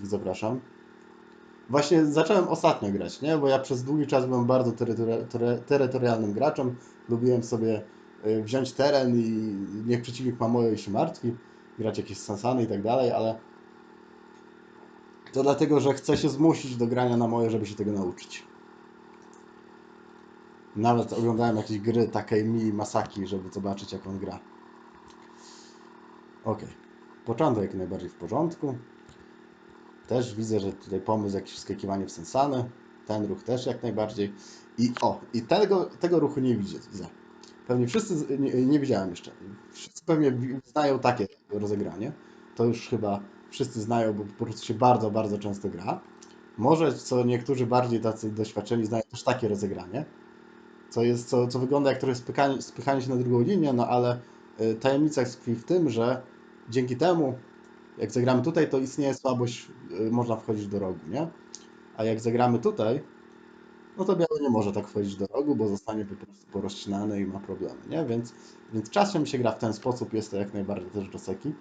wszystkich zapraszam. Właśnie zacząłem ostatnio grać, nie? Bo ja przez długi czas byłem bardzo terytori- terytorialnym graczem. Lubiłem sobie y, wziąć teren i niech przeciwnik ma moje i się martwi, grać jakieś sansany i tak dalej, ale to dlatego, że chcę się zmusić do grania na moje, żeby się tego nauczyć. Nawet oglądałem jakieś gry takiej mi Masaki, żeby zobaczyć jak on gra. Ok. Początek najbardziej w porządku. Też widzę, że tutaj pomysł jakiś wskakiwanie w sensane. Ten ruch też jak najbardziej. I o, i tego, tego ruchu nie widzę. Pewnie wszyscy, nie, nie widziałem jeszcze. Wszyscy pewnie znają takie rozegranie. To już chyba wszyscy znają, bo po prostu się bardzo, bardzo często gra. Może co niektórzy bardziej tacy doświadczeni znają też takie rozegranie. Co, jest, co, co wygląda jak trochę spychanie, spychanie się na drugą linię, no ale y, tajemnica tkwi w tym, że dzięki temu, jak zagramy tutaj, to istnieje słabość, y, można wchodzić do rogu, nie? A jak zagramy tutaj, no to biały nie może tak wchodzić do rogu, bo zostanie po prostu porozcinany i ma problemy, nie? Więc, więc czasem się gra w ten sposób, jest to jak najbardziej też Joseki.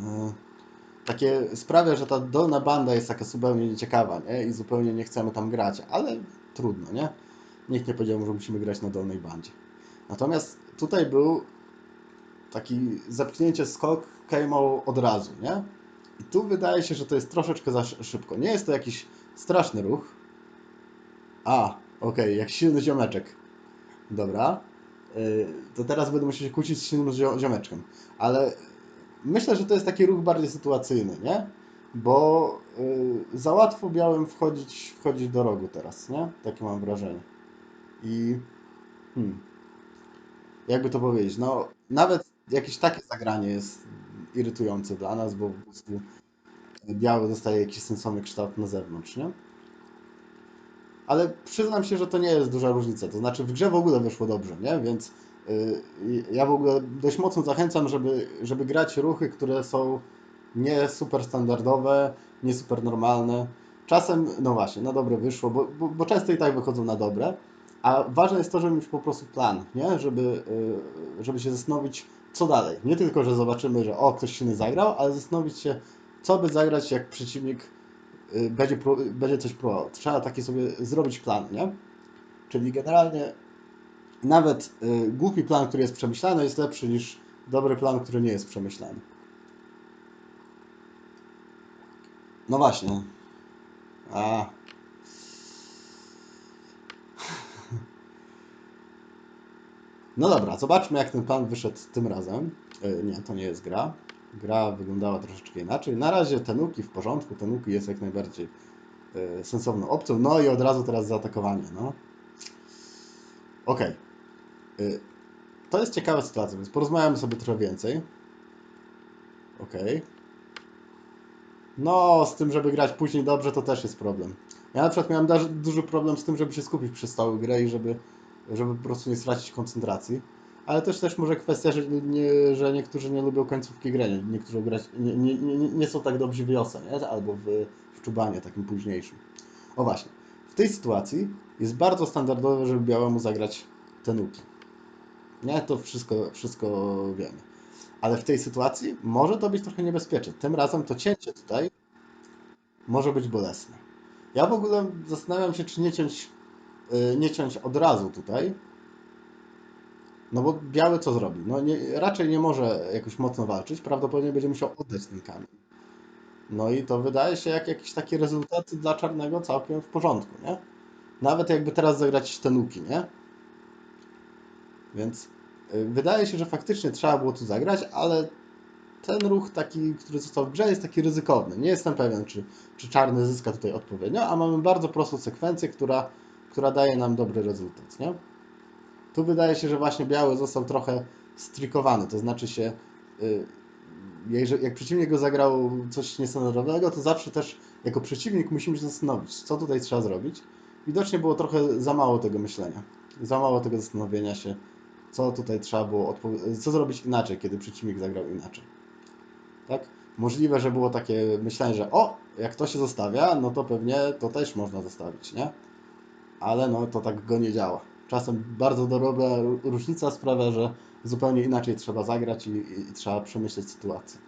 Yy, Takie sprawia, że ta dolna banda jest taka zupełnie nieciekawa, nie? I zupełnie nie chcemy tam grać, ale trudno, nie? Nikt nie powiedział, że musimy grać na dolnej bandzie. Natomiast tutaj był taki zepchnięcie skok Kejmą od razu, nie? I tu wydaje się, że to jest troszeczkę za szy- szybko. Nie jest to jakiś straszny ruch. A, okej, jak silny ziomeczek. Dobra. Yy, to teraz będę musiał się kłócić z silnym zio- ziomeczkiem. Ale myślę, że to jest taki ruch bardziej sytuacyjny, nie? Bo yy, za łatwo białym wchodzić, wchodzić do rogu teraz, nie? Takie mam wrażenie. I hmm, jakby to powiedzieć, no nawet jakieś takie zagranie jest irytujące dla nas, bo po prostu biały dostaje jakiś sensowny kształt na zewnątrz, nie? Ale przyznam się, że to nie jest duża różnica. To znaczy w grze w ogóle wyszło dobrze, nie? Więc yy, ja w ogóle dość mocno zachęcam, żeby, żeby grać ruchy, które są nie super standardowe, nie super normalne. Czasem, no właśnie, na dobre wyszło, bo, bo, bo często i tak wychodzą na dobre. A ważne jest to, żeby mieć po prostu plan, nie? Żeby, yy, żeby się zastanowić, co dalej. Nie tylko, że zobaczymy, że o, ktoś silny zagrał, ale zastanowić się, co by zagrać, jak przeciwnik y, będzie, będzie coś próbował. Trzeba taki sobie zrobić plan, nie? Czyli generalnie nawet y, głupi plan, który jest przemyślany, jest lepszy niż dobry plan, który nie jest przemyślany. No właśnie. A. No dobra, zobaczmy jak ten plan wyszedł tym razem. Y, Nie, to nie jest gra. Gra wyglądała troszeczkę inaczej. Na razie Tenuki w porządku, Tenuki jest jak najbardziej y, sensowną opcją. No i od razu teraz zaatakowanie, no. Okej. Y, To jest ciekawa sytuacja, więc porozmawiamy sobie trochę więcej. Okej. No, z tym, żeby grać później dobrze, to też jest problem. Ja na przykład miałem duży problem z tym, żeby się skupić przez całą grę i żeby, żeby po prostu nie stracić koncentracji. Ale też też może kwestia, że, nie, że niektórzy nie lubią końcówki gry, nie- niektórzy grać, nie, nie, nie, nie są tak dobrzy w wiosę, nie? albo w, w czubanie takim późniejszym. O właśnie, w tej sytuacji jest bardzo standardowe, żeby białemu zagrać tenuki. Nie, to wszystko, wszystko wiemy. Ale w tej sytuacji może to być trochę niebezpieczne. Tym razem to cięcie tutaj może być bolesne. Ja w ogóle zastanawiam się, czy nie ciąć, nie ciąć od razu tutaj. No bo biały co zrobi? No nie, raczej nie może jakoś mocno walczyć. Prawdopodobnie będzie musiał oddać ten kamień. No i to wydaje się jak jakiś taki rezultat dla czarnego całkiem w porządku, nie? Nawet jakby teraz zagrać tenuki, nie? Więc y, wydaje się, że faktycznie trzeba było tu zagrać, ale ten ruch taki, który został w grze jest taki ryzykowny. Nie jestem pewien, czy, czy czarny zyska tutaj odpowiednio, a mamy bardzo prostą sekwencję, która, która daje nam dobry rezultat, nie? Tu wydaje się, że właśnie biały został trochę strikowany, to znaczy się y, jak przeciwnik go zagrał coś niestandardowego, to zawsze też jako przeciwnik musimy się zastanowić, co tutaj trzeba zrobić. Widocznie było trochę za mało tego myślenia, za mało tego zastanowienia się, co tutaj trzeba było, co zrobić inaczej, kiedy przeciwnik zagrał inaczej. Tak? Możliwe, że było takie myślenie, że o, jak to się zostawia, no to pewnie to też można zostawić, nie? Ale no to tak go nie działa. Czasem bardzo dobra różnica sprawia, że zupełnie inaczej trzeba zagrać i, i, i trzeba przemyśleć sytuację.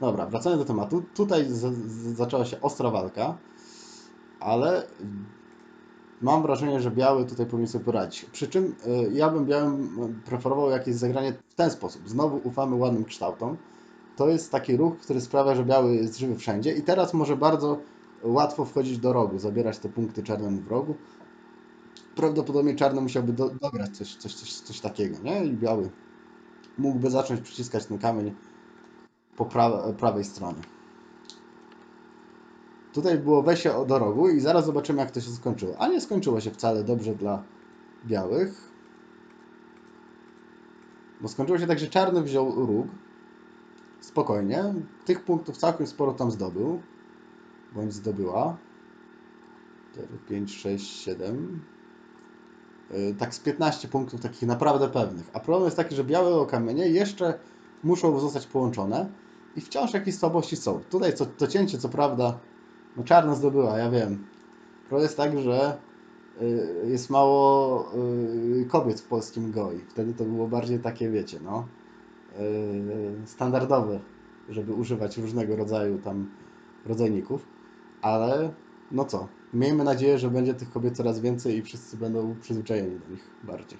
Dobra, wracając do tematu. Tutaj z, z, zaczęła się ostra walka, ale mam wrażenie, że biały tutaj powinien sobie poradzić. Przy czym y, ja bym białym y, preferował jakieś zagranie w ten sposób. Znowu ufamy ładnym kształtom. To jest taki ruch, który sprawia, że biały jest żywy wszędzie i teraz może bardzo łatwo wchodzić do rogu, zabierać te punkty czarnemu w rogu. Prawdopodobnie czarny musiałby do, dograć coś, coś, coś, coś takiego, nie? I biały mógłby zacząć przyciskać ten kamień po pra prawej stronie. Tutaj było wejście do rogu i zaraz zobaczymy jak to się skończyło. A nie skończyło się wcale dobrze dla białych. Bo skończyło się tak, że czarny wziął róg. Spokojnie. Tych punktów całkiem sporo tam zdobył. Bądź zdobyła. 4, 5, 6, 7. Yy, Tak z 15 punktów takich naprawdę pewnych. A problem jest taki, że białe kamienie jeszcze muszą zostać połączone i wciąż jakieś słabości są. Tutaj co, to cięcie, co prawda, no czarna zdobyła, ja wiem. Problem jest tak, że y, jest mało y, kobiet w polskim goi. Wtedy to było bardziej takie, wiecie, no, y, standardowe, żeby używać różnego rodzaju tam rodzajników. Ale no co, miejmy nadzieję, że będzie tych kobiet coraz więcej i wszyscy będą przyzwyczajeni do nich bardziej.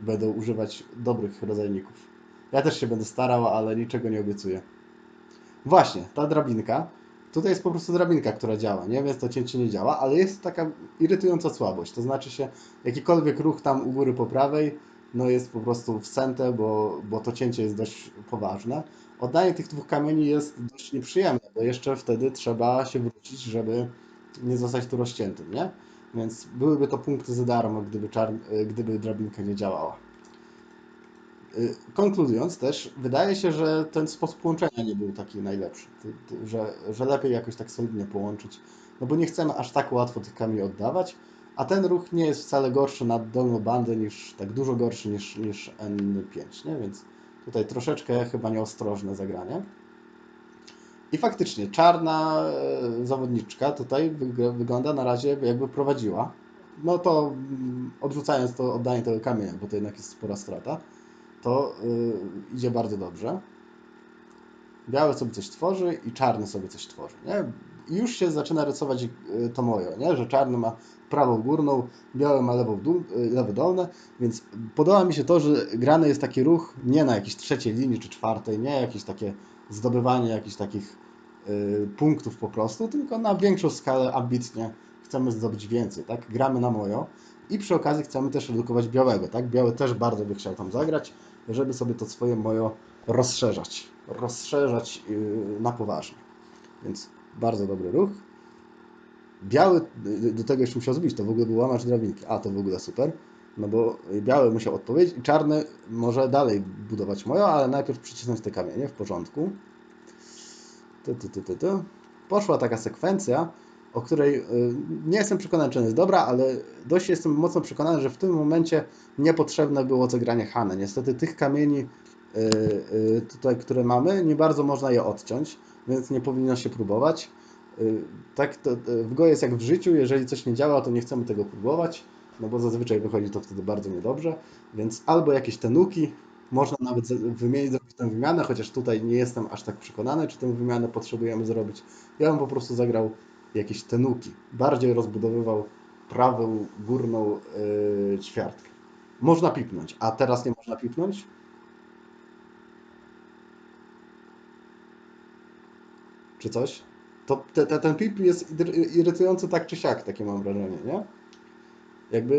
Będą używać dobrych rodzajników. Ja też się będę starał, ale niczego nie obiecuję. Właśnie, ta drabinka. Tutaj jest po prostu drabinka, która działa, nie? Więc to cięcie nie działa, ale jest taka irytująca słabość. To znaczy się, jakikolwiek ruch tam u góry po prawej, no jest po prostu wsęte, bo, bo to cięcie jest dość poważne. Oddanie tych dwóch kamieni jest dość nieprzyjemne, bo jeszcze wtedy trzeba się wrócić, żeby nie zostać tu rozciętym, nie? Więc byłyby to punkty za darmo, gdyby, czar... gdyby drabinka nie działała. Y, Konkludując też, wydaje się, że ten sposób połączenia nie był taki najlepszy, że, że lepiej jakoś tak solidnie połączyć, no bo nie chcemy aż tak łatwo tych kamieni oddawać, a ten ruch nie jest wcale gorszy na dolną bandę niż, tak dużo gorszy niż, niż N5, nie? Więc tutaj troszeczkę chyba nieostrożne zagranie. I faktycznie czarna e, zawodniczka tutaj wyg- wygląda na razie jakby prowadziła. No to mm, odrzucając to oddanie tego kamienia, bo to jednak jest spora strata, to y, idzie bardzo dobrze. Biały sobie coś tworzy i czarny sobie coś tworzy. Nie? Już się zaczyna rysować y, to moje, nie? że czarny ma prawą górną, biały ma lewą dół, y, lewo dolne, więc podoba mi się to, że grany jest taki ruch nie na jakiejś trzeciej linii czy czwartej, nie jakieś takie zdobywanie jakichś takich y, punktów po prostu, tylko na większą skalę ambitnie chcemy zdobyć więcej, tak? Gramy na mojo i przy okazji chcemy też redukować białego, tak? Biały też bardzo by chciał tam zagrać, żeby sobie to swoje mojo rozszerzać, rozszerzać yy, na poważnie. Więc bardzo dobry ruch. Biały do tego jeszcze musiał zbić, to w ogóle był łamacz drabinki. A, to w ogóle super. No bo biały musiał odpowiedzieć i czarny może dalej budować mojo, ale najpierw przycisnąć te kamienie w porządku. Tu, tu, tu, tu, tu. Poszła taka sekwencja, o której y, nie jestem przekonany, czy ona jest dobra, ale dość jestem mocno przekonany, że w tym momencie niepotrzebne było zagranie Hany. Niestety tych kamieni tutaj, które mamy, nie bardzo można je odciąć, więc nie powinno się próbować. Y, Tak to y, w go jest jak w życiu, jeżeli coś nie działa, to nie chcemy tego próbować, no bo zazwyczaj wychodzi to wtedy bardzo niedobrze, więc albo jakieś tenuki, można nawet wymienić, zrobić tę wymianę, chociaż tutaj nie jestem aż tak przekonany, czy tę wymianę potrzebujemy zrobić. Ja bym po prostu zagrał jakieś tenuki, bardziej rozbudowywał prawą górną yy, ćwiartkę. Można pipnąć, a teraz nie można pipnąć? Czy coś? To te, te, ten pip jest iry- irytujący tak czy siak, takie mam wrażenie, nie? Jakby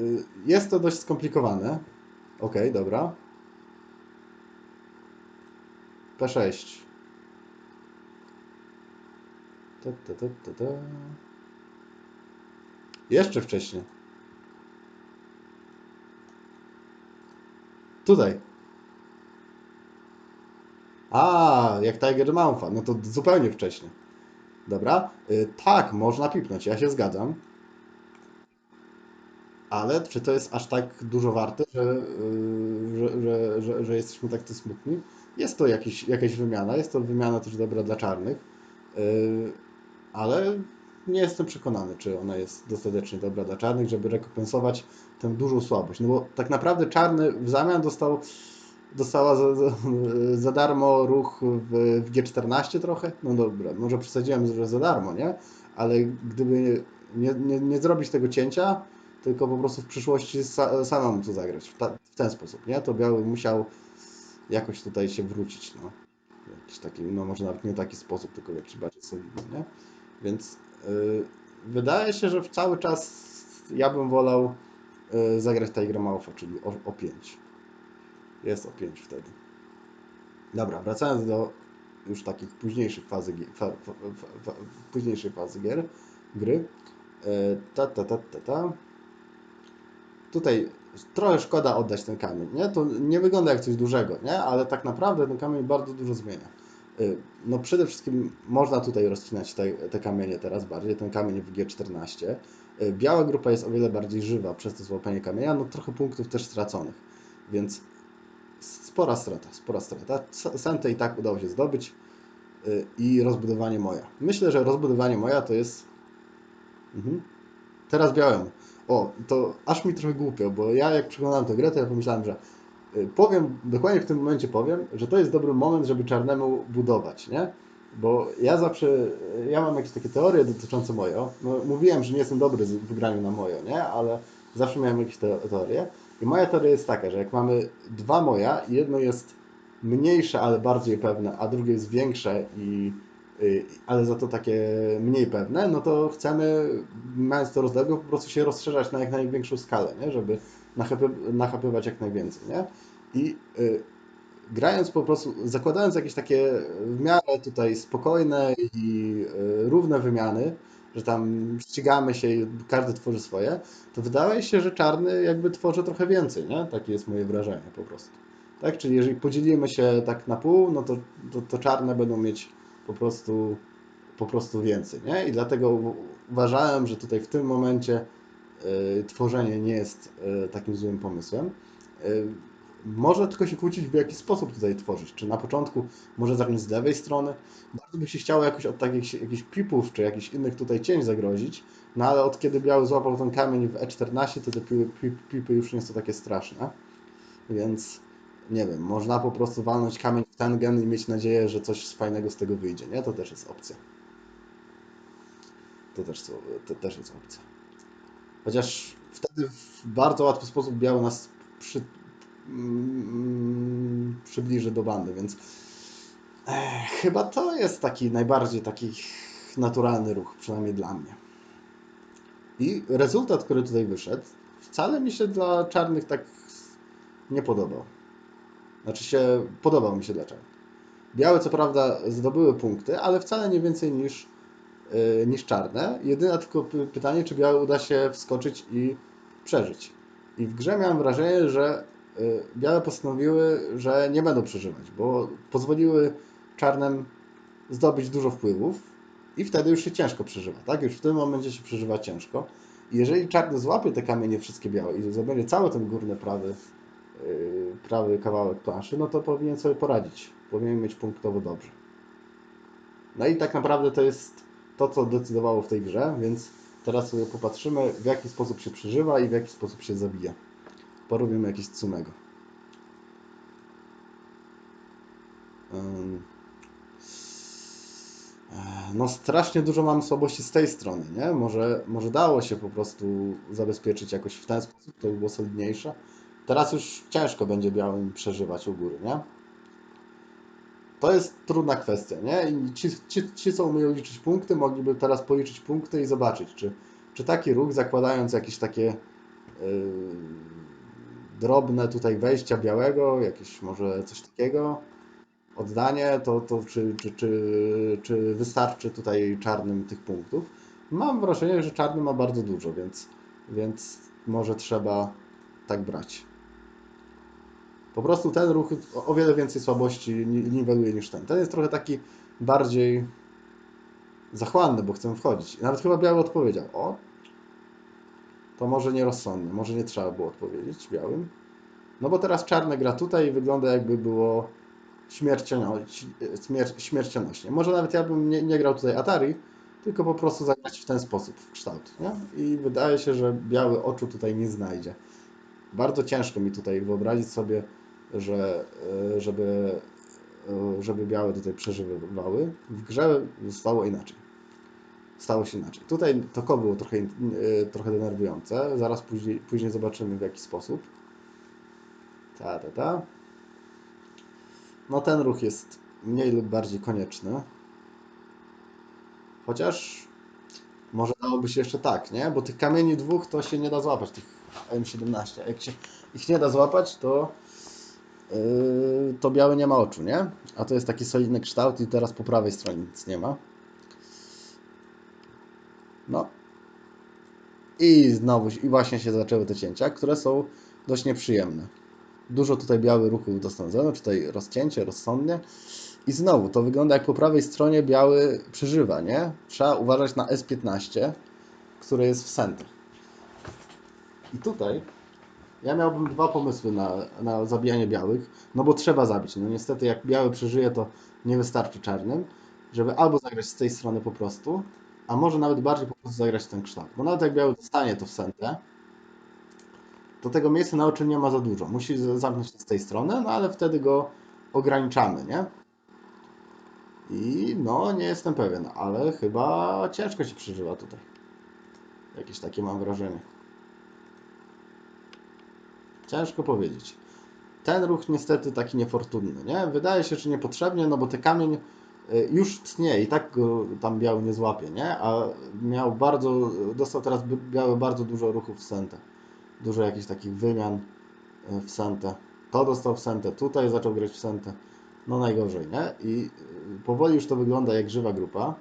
y, jest to dość skomplikowane. Okej, dobra. P6. Ta, ta, ta, ta, ta. Jeszcze wcześniej. Tutaj. A, jak Tiger Mountain. No to zupełnie wcześniej. Dobra. Y, tak, można pipnąć, ja się zgadzam. Ale czy to jest aż tak dużo warte, że, yy, że, że, że, że jesteśmy tak to smutni? Jest to jakiś, jakaś wymiana, jest to wymiana też dobra dla czarnych, yy, ale nie jestem przekonany, czy ona jest dostatecznie dobra dla czarnych, żeby rekompensować tę dużą słabość. No bo tak naprawdę czarny w zamian dostał dostała za, za, za darmo ruch w, w G14 trochę. No dobra, może przesadziłem, że za darmo, nie? Ale gdyby nie, nie, nie zrobić tego cięcia, tylko po prostu w przyszłości sa, samemu to zagrać w, ta, w ten sposób, nie? To biały musiał jakoś tutaj się wrócić, no. Jakiś taki, no może nawet nie taki sposób, tylko w jakiś bardziej solidny, nie? Więc yy, wydaje się, że cały czas ja bym wolał yy, zagrać Tigra Malfa, czyli o, o 5. Jest o 5 wtedy. Dobra, wracając do już takich późniejszych fazy, fa, fa, fa, późniejszej fazy gier, gry. E, Ta, ta, ta, ta, ta. Tutaj trochę szkoda oddać ten kamień, nie? To nie wygląda jak coś dużego, nie? Ale tak naprawdę ten kamień bardzo dużo zmienia. E, No przede wszystkim można tutaj rozcinać te, te kamienie teraz bardziej, ten kamień w G14. E, Biała grupa jest o wiele bardziej żywa przez to złapanie kamienia, no trochę punktów też straconych, więc spora strata, spora strata. Sentę i tak udało się zdobyć y, i rozbudowanie moja. Myślę, że rozbudowanie moja to jest. Mhm. Teraz białemu. O, to aż mi trochę głupio, bo ja jak przeglądałem tę grę, to ja pomyślałem, że y, powiem, dokładnie w tym momencie powiem, że to jest dobry moment, żeby czarnemu budować, nie? Bo ja zawsze, y, ja mam jakieś takie teorie dotyczące mojo. No, mówiłem, że nie jestem dobry w graniu na mojo, nie? Ale zawsze miałem jakieś te, teorie. I moja teoria jest taka, że jak mamy dwa moja i jedno jest mniejsze, ale bardziej pewne, a drugie jest większe i y, ale za to takie mniej pewne, no to chcemy, mając to rozległe, po prostu się rozszerzać na jak największą skalę, nie? żeby nachapy, nachapywać jak najwięcej. Nie? I y, grając po prostu, zakładając jakieś takie w miarę tutaj spokojne i y, równe wymiany, że tam ścigamy się i każdy tworzy swoje, to wydaje się, że czarny jakby tworzy trochę więcej, nie? Takie jest moje wrażenie po prostu. Tak? Czyli jeżeli podzielimy się tak na pół, no to, to, to czarne będą mieć po prostu, po prostu więcej, nie? I dlatego uważałem, że tutaj w tym momencie y, tworzenie nie jest y, takim złym pomysłem. Y, może tylko się kłócić, w jaki sposób tutaj tworzyć. Czy na początku może zacząć z lewej strony. Bardzo by się chciało jakoś od takich jakichś pipów, czy jakichś innych tutaj cień zagrozić. No ale od kiedy biały złapał ten kamień w E14, to te pipy, pip- pipy już nie są takie straszne. Więc nie wiem, można po prostu walnąć kamień w ten gen i mieć nadzieję, że coś fajnego z tego wyjdzie, nie? To też jest opcja. To też, to też jest opcja. Chociaż wtedy w bardzo łatwy sposób biały nas przy, mm, przybliży do bandy, więc eh, chyba to jest taki najbardziej taki naturalny ruch, przynajmniej dla mnie. I rezultat, który tutaj wyszedł, wcale mi się dla czarnych tak nie podobał. Znaczy się, podobał mi się dla czarnych. Białe co prawda zdobyły punkty, ale wcale nie więcej niż, yy, niż czarne. Jedyne tylko py- pytanie, czy białe uda się wskoczyć i przeżyć. I w grze miałem wrażenie, że białe postanowiły, że nie będą przeżywać, bo pozwoliły czarnym zdobyć dużo wpływów i wtedy już się ciężko przeżywa, tak? Już w tym momencie się przeżywa ciężko. Jeżeli czarny złapie te kamienie wszystkie białe i zdobędzie cały ten górny prawy, yy, prawy kawałek planszy, no to powinien sobie poradzić. Powinien mieć punktowo dobrze. No i tak naprawdę to jest to, co decydowało w tej grze, więc teraz sobie popatrzymy, w jaki sposób się przeżywa i w jaki sposób się zabija. Porobimy jakieś cumego. Ym. E, No strasznie dużo mam słabości z tej strony, nie? Może, może dało się po prostu zabezpieczyć jakoś w ten sposób, to by było solidniejsze. Teraz już ciężko będzie białym przeżywać u góry, nie? To jest trudna kwestia, nie? I ci, ci, ci, co umieją liczyć punkty, mogliby teraz policzyć punkty i zobaczyć, czy, czy taki ruch, zakładając jakieś takie yy, drobne tutaj wejścia białego, jakieś może coś takiego, oddanie, to, to czy, czy, czy, czy wystarczy tutaj czarnym tych punktów? Mam wrażenie, że czarny ma bardzo dużo, więc, więc może trzeba tak brać. Po prostu ten ruch o- wiele więcej słabości ni- niweluje niż ten. Ten jest trochę taki bardziej zachłanny, bo chcę wchodzić. Nawet chyba biały odpowiedział. O, to może nierozsądne, może nie trzeba było odpowiedzieć białym. No bo teraz czarne gra tutaj i wygląda jakby było śmierciono, śmier, śmiercionośnie. Może nawet ja bym nie, nie grał tutaj Atari, tylko po prostu zagrać w ten sposób, w kształt. Nie? I wydaje się, że biały oczu tutaj nie znajdzie. Bardzo ciężko mi tutaj wyobrazić sobie że, e, żeby, e, żeby białe tutaj przeżywały. W grze stało inaczej. Stało się inaczej. Tutaj to ko było trochę, e, trochę denerwujące. Zaraz później, później zobaczymy w jaki sposób. Ta, ta, ta. No ten ruch jest mniej lub bardziej konieczny. Chociaż może dałoby się jeszcze tak, nie? Bo tych kamieni dwóch to się nie da złapać, tych M17. A Jak się ich nie da złapać, to yy, to biały nie ma oczu, nie? A to jest taki solidny kształt i teraz po prawej stronie nic nie ma. No. I znowu, i właśnie się zaczęły te cięcia, które są dość nieprzyjemne. Dużo tutaj białych ruchów dostądzono, tutaj rozcięcie, rozsądnie. I znowu, to wygląda jak po prawej stronie biały przeżywa, nie? Trzeba uważać na S15, które jest w centrum. I tutaj ja miałbym dwa pomysły na, na zabijanie białych, no bo trzeba zabić. No niestety jak biały przeżyje, to nie wystarczy czarnym, żeby albo zagrać z tej strony po prostu, a może nawet bardziej po prostu zagrać ten kształt. Bo nawet jak biały dostanie to w sentę, to tego miejsca na oczy nie ma za dużo. Musi zamknąć to z tej strony, no ale wtedy go ograniczamy, nie? I no, nie jestem pewien, ale chyba ciężko się przeżywa tutaj. Jakieś takie mam wrażenie. Ciężko powiedzieć. Ten ruch niestety taki niefortunny, nie? Wydaje się, że niepotrzebnie, no bo ten kamień już tnie i tak go tam biały nie złapie, nie? A miał bardzo, dostał teraz biały bardzo dużo ruchów w sentę. Dużo jakichś takich wymian y, w sentę. To dostał w sentę, tutaj zaczął grać w sentę. No najgorzej, nie? I y, powoli już to wygląda jak żywa grupa.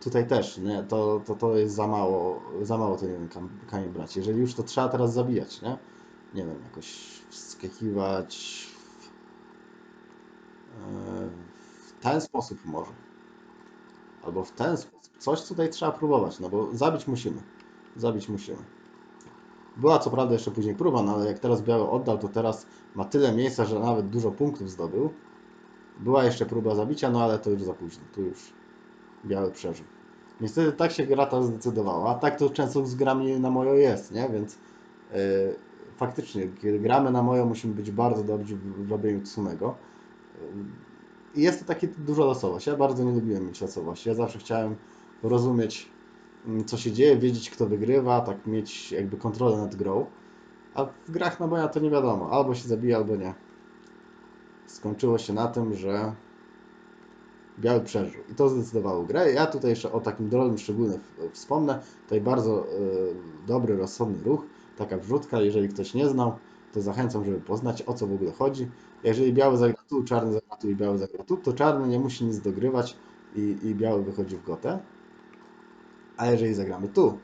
Tutaj też, nie? To, to, to jest za mało, za mało ten jeden kam- kamień brać. Jeżeli już to trzeba teraz zabijać, nie? Nie wiem, jakoś wskakiwać w ten sposób może. Albo w ten sposób. Coś tutaj trzeba próbować, no bo zabić musimy. Zabić musimy. Była co prawda jeszcze później próba, no ale jak teraz biały oddał, to teraz ma tyle miejsca, że nawet dużo punktów zdobył. Była jeszcze próba zabicia, no ale to już za późno. Tu już biały przeżył. Niestety tak się gra ta zdecydowała. Tak to często z grami na mojo jest, nie? Więc yy, faktycznie, kiedy gramy na mojo, musimy być bardzo dobrzy w, robieniu Tsunego. Yy, jest to takie dużo losowość. Ja bardzo nie lubiłem mieć losowości. Ja zawsze chciałem rozumieć, mm, co się dzieje, wiedzieć, kto wygrywa, tak mieć jakby kontrolę nad grą. A w grach na moja to nie wiadomo. Albo się zabija, albo nie. Skończyło się na tym, że biały przeżył. I to zdecydowało grę. Ja tutaj jeszcze o takim drobnym szczególnym wspomnę. Tutaj bardzo e, dobry, rozsądny ruch. Taka wrzutka. Jeżeli ktoś nie znał, to zachęcam, żeby poznać o co w ogóle chodzi. Jeżeli biały zagra tu, czarny zagra tu i biały zagra tu, to czarny nie musi nic dogrywać i, i biały wychodzi w gotę. A jeżeli zagramy tu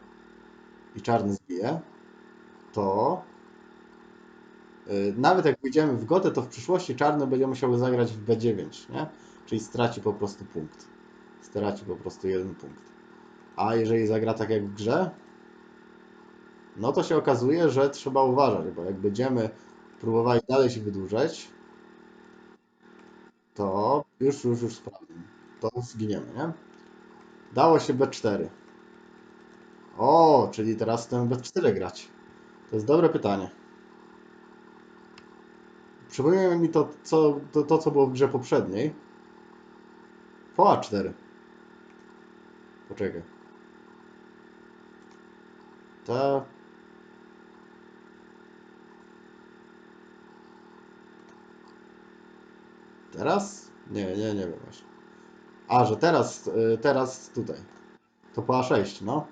i czarny zbije, to y, nawet jak pójdziemy w gotę, to w przyszłości czarny będzie musiał zagrać w B9, nie? Czyli straci po prostu punkt. Straci po prostu jeden punkt. A jeżeli zagra tak jak w grze, no to się okazuje, że trzeba uważać, bo jak będziemy próbowali dalej się wydłużać, to już, już, już sprawdzę. To zginiemy, nie? Dało się B4. O, czyli teraz chcemy B4 grać. To jest dobre pytanie. Przypomina mi to, co, to, to, co było w grze poprzedniej. Po A4. Poczekaj. Ta... Teraz? Nie, nie, nie wiem właśnie. A, że teraz, y, teraz tutaj. To po A6, no.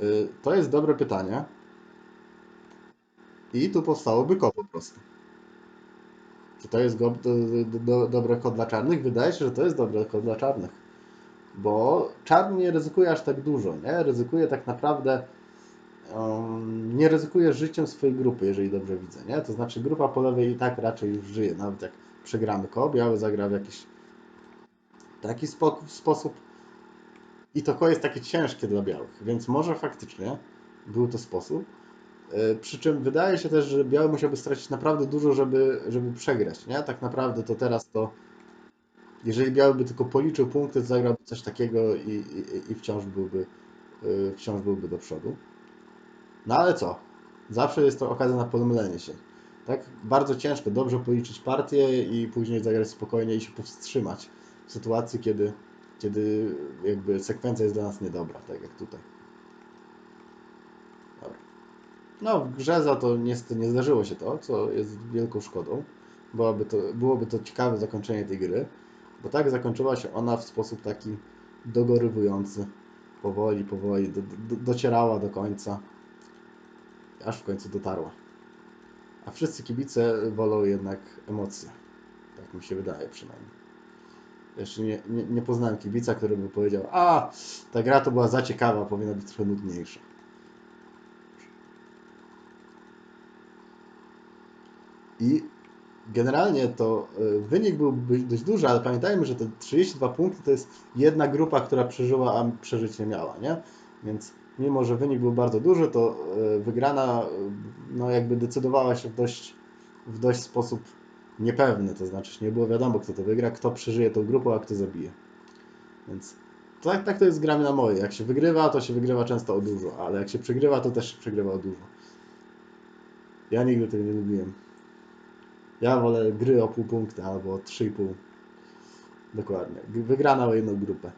Y, To jest dobre pytanie. I tu powstałoby ko po prostu. Czy to jest do, do, do, dobre kod dla czarnych? Wydaje się, że to jest dobre kod dla czarnych. Bo czarny nie ryzykuje aż tak dużo, nie? Ryzykuje tak naprawdę. Um, nie ryzykuje życiem swojej grupy, jeżeli dobrze widzę, nie? To znaczy grupa po lewej i tak raczej już żyje, nawet jak przegramy ko, biały zagra w jakiś taki spo, sposób i to ko jest takie ciężkie dla białych, więc może faktycznie był to sposób. E, Przy czym wydaje się też, że biały musiałby stracić naprawdę dużo, żeby, żeby przegrać, nie? Tak naprawdę to teraz to, jeżeli biały by tylko policzył punkty, to zagrałby coś takiego i, i, i wciąż byłby, e, wciąż byłby do przodu. No ale co? Zawsze jest to okazja na pomylenie się. Tak? Bardzo ciężko dobrze policzyć partię i później zagrać spokojnie i się powstrzymać w sytuacji, kiedy, kiedy jakby sekwencja jest dla nas niedobra, tak jak tutaj. Dobra. No, w grze za to niestety nie zdarzyło się to, co jest wielką szkodą. Byłoby to, byłoby to ciekawe zakończenie tej gry, bo tak zakończyła się ona w sposób taki dogorywujący. Powoli, powoli, do, do, docierała do końca, aż w końcu dotarła. A wszyscy kibice wolą jednak emocje. Tak mi się wydaje przynajmniej. Jeszcze nie, nie, nie poznałem kibica, który by powiedział, a ta gra to była za ciekawa, powinna być trochę nudniejsza. I generalnie to y, wynik byłby dość duży, ale pamiętajmy, że te 32 punkty to jest jedna grupa, która przeżyła, a przeżyć nie miała, nie? Więc mimo, że wynik był bardzo duży, to y, wygrana y, no jakby decydowała się w dość, w dość sposób niepewny, to znaczy nie było wiadomo, kto to wygra, kto przeżyje tą grupę, a kto zabije. Więc tak, tak to jest z grami na moje. Jak się wygrywa, to się wygrywa często o dużo, ale jak się przegrywa, to też się przegrywa o dużo. Ja nigdy tego nie lubiłem. Ja wolę gry o pół punkta albo o 3,5. Dokładnie. Wygrana o jedną grupę.